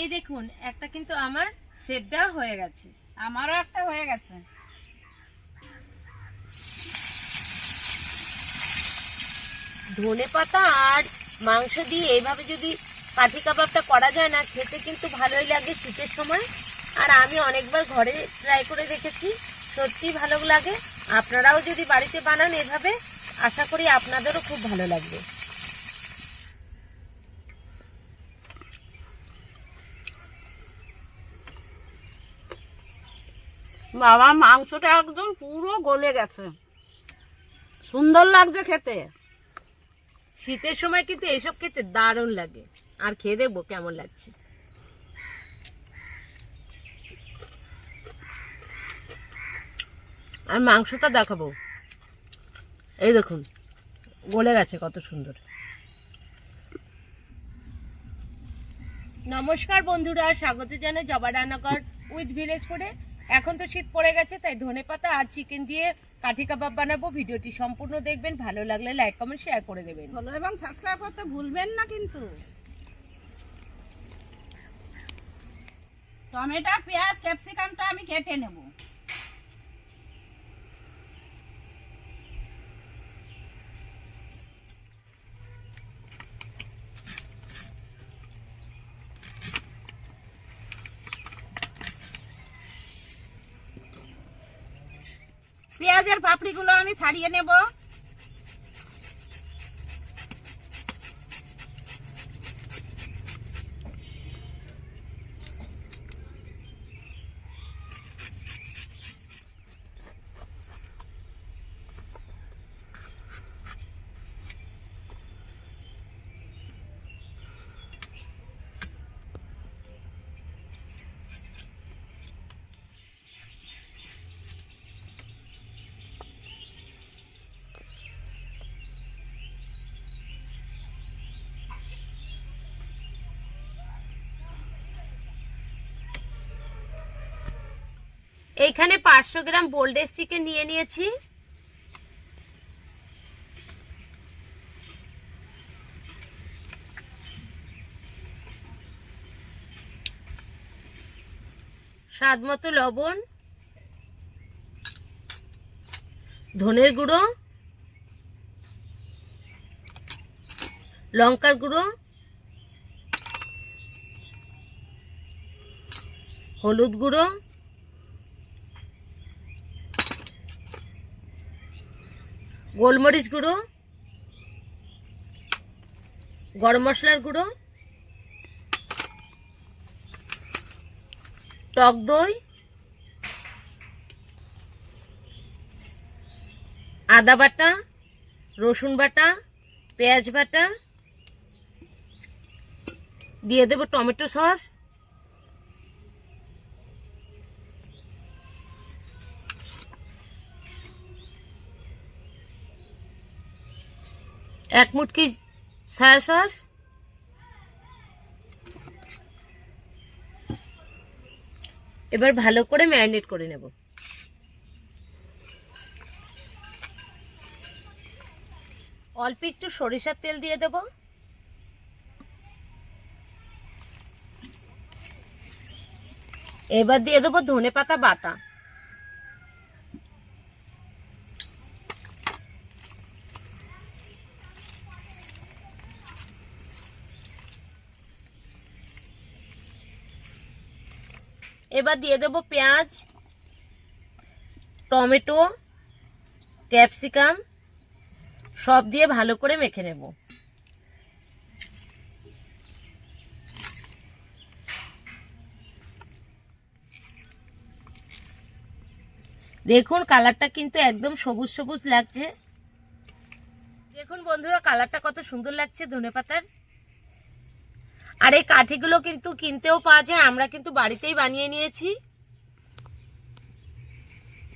এই দেখুন, একটা কিন্তু আমার সেপ দেওয়া হয়ে গেছে। আমারও একটা হয়ে গেছে। ধনে পাতা আর মাংস দিয়ে এইভাবে যদি কাঠি কাবাবটা করা যায় না, খেতে কিন্তু ভালোই লাগে শীতের সময়। আর আমি অনেকবার ঘরে ট্রাই করে রেখেছি সত্যি ভালো লাগে। আপনারাও যদি বাড়িতে বানান এভাবে, আশা করি আপনাদেরও খুব ভালো লাগবে। বাবা, মাংসটা একদম পুরো গলে গেছে। সুন্দর লাগছে খেতে। শীতের সময় কিন্তু এসব খেতে দারুণ লাগে। আর খেয়ে দেখব কেমন লাগছে। আর মাংসটা দেখাবো। এই দেখুন, গলে গেছে কত সুন্দর। নমস্কার বন্ধুরা, স্বাগত জানাই জবা রান্নাঘর উইথ ভিলেজ ফুডে। এখন তো শীত পড়ে গেছে, তাই ধনে পাতা আর চিকেন দিয়ে কাঠি কাবাব বানাবো। ভিডিওটি সম্পূর্ণ দেখবেন, ভালো লাগলে লাইক কমেন্ট শেয়ার করে দেবেন। ফলো এবং সাবস্ক্রাইব করতে ভুলবেন না কিন্তু। টমেটো, পেঁয়াজ ক্যাপসিকামটা আমি কেটে নেব। পেঁয়াজের পাপড়িগুলো আমি ছাড়িয়ে নেব। এইখানে পাঁচশো গ্রাম বোল্ডের চিকেন নিয়ে নিয়েছি। স্বাদ মতো লবণ, ধনের গুঁড়ো, লঙ্কার গুঁড়ো, হলুদ গুঁড়ো গোলমরিচ গুঁড়ো, গরম মশলার গুঁড়ো, টক দই, আদা বাটা, রসুন বাটা, পেঁয়াজ বাটা, দিয়ে দেবো টমেটো সস। এক মুটকি সয়া সস এবার ভালো করে ম্যারিনেট করে নেব। অল্প একটু সরিষার তেল দিয়ে দেব। এবার দিয়ে দেবো ধনে পাতা বাটা। এবার দিয়ে দেবো পেঁয়াজ, টমেটো, ক্যাপসিকাম, সব দিয়ে ভালো করে মেখে নেব। দেখুন, কালারটা কিন্তু একদম সবুজ সবুজ লাগছে। দেখুন বন্ধুরা, কালারটা কত সুন্দর লাগছে ধনেপাতার। আর এই কাঠিগুলো কিন্তু কিনতেও পাওয়া যায়, আমরা কিন্তু বাড়িতেই বানিয়ে নিয়েছি।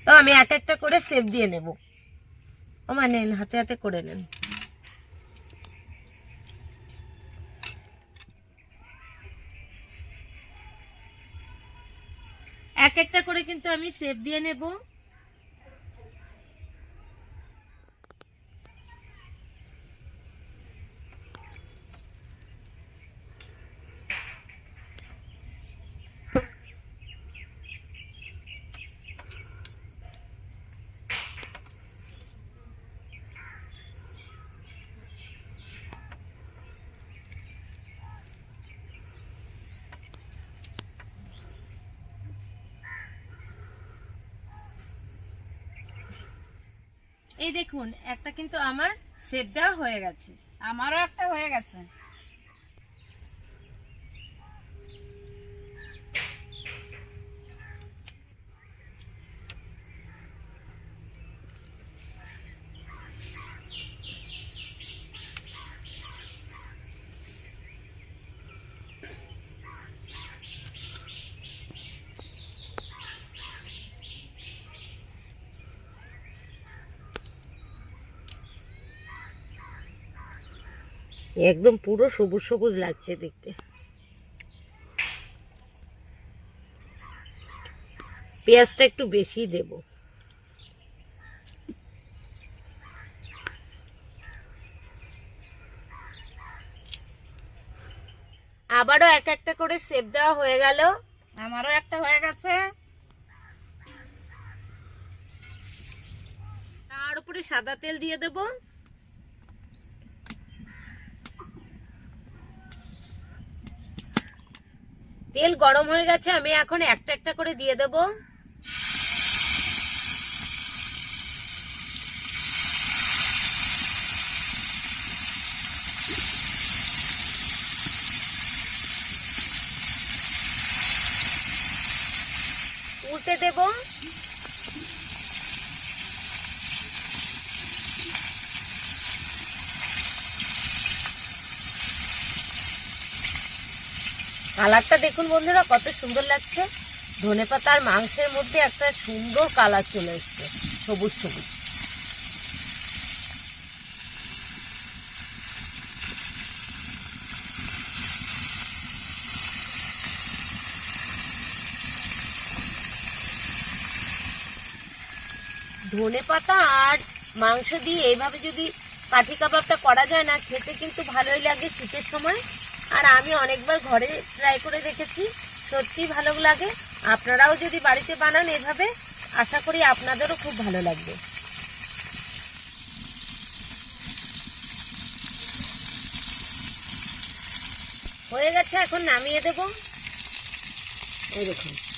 তো আমি এক একটা করে সেপ দিয়ে নেব। ও মানে হাতে হাতে করে নেন। এক একটা করে কিন্তু আমি সেপ দিয়ে নেব। এই দেখুন একটা কিন্তু আমার সেট দেওয়া হয়ে গেছে। আমারও একটা হয়ে গেছে। একদম পুরো সবুজ সবুজ লাগছে দেখতে। পেঁয়াজটা একটু বেশি দেব। আবারও এক একটা করে সেপ দেওয়া হয়ে গেল। আমারও একটা হয়ে গেছে। তার উপরে সাদা তেল দিয়ে দেব। তেল গরম হয়ে গেছে আমি এখন একটা একটা করে দিয়ে দেব। উল্টে দেবো। কালারটা দেখুন বন্ধুরা, কত সুন্দর লাগছে। ধনে পাতা আর মাংসের মধ্যে একটা সুন্দর কালার চলে এসছে, সবুজ সবুজ। ধনে পাতা আর মাংস দিয়ে এইভাবে যদি কাঠি কাবাবটা করা যায় না, খেতে কিন্তু ভালোই লাগে শীতের সময়। আর আমি অনেকবার ঘরে ট্রাই করে দেখেছি সত্যি ভালো লাগে। আপনারাও যদি বাড়িতে বানান এভাবে, আশা করি আপনাদেরও খুব ভালো লাগবে। হয়ে গেছে, এখন নামিয়ে দেব। এই দেখুন।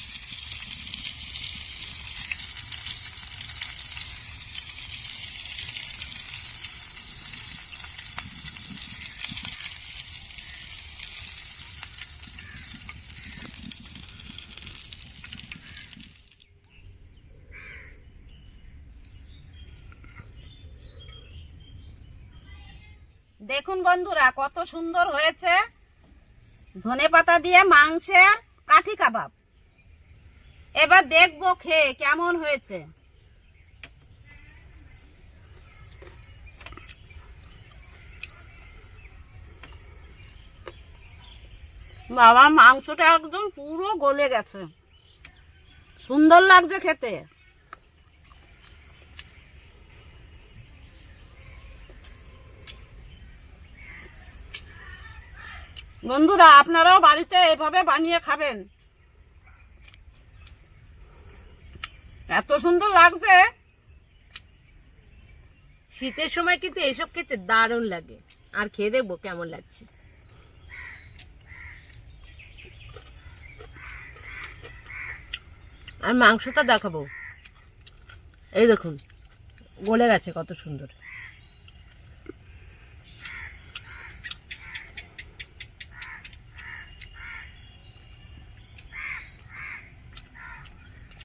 দেখুন বন্ধুরা, কত সুন্দর হয়েছে। ধনে পাতা দিয়ে মাংসের কাঠি কাবাব। এবার দেখব খেয়ে কেমন হয়েছে। বাবা, মাংসটা একদম পুরো গলে গেছে। সুন্দর লাগছে খেতে। বন্ধুরা, আপনারাও বাড়িতে এভাবে বানিয়ে খাবেন। এত সুন্দর লাগছে। শীতের সময় কিন্তু এসব খেতে দারুণ লাগে। আর খেয়ে দেখব কেমন লাগছে। আর মাংসটা দেখাবো। এই দেখুন, গলে গেছে কত সুন্দর।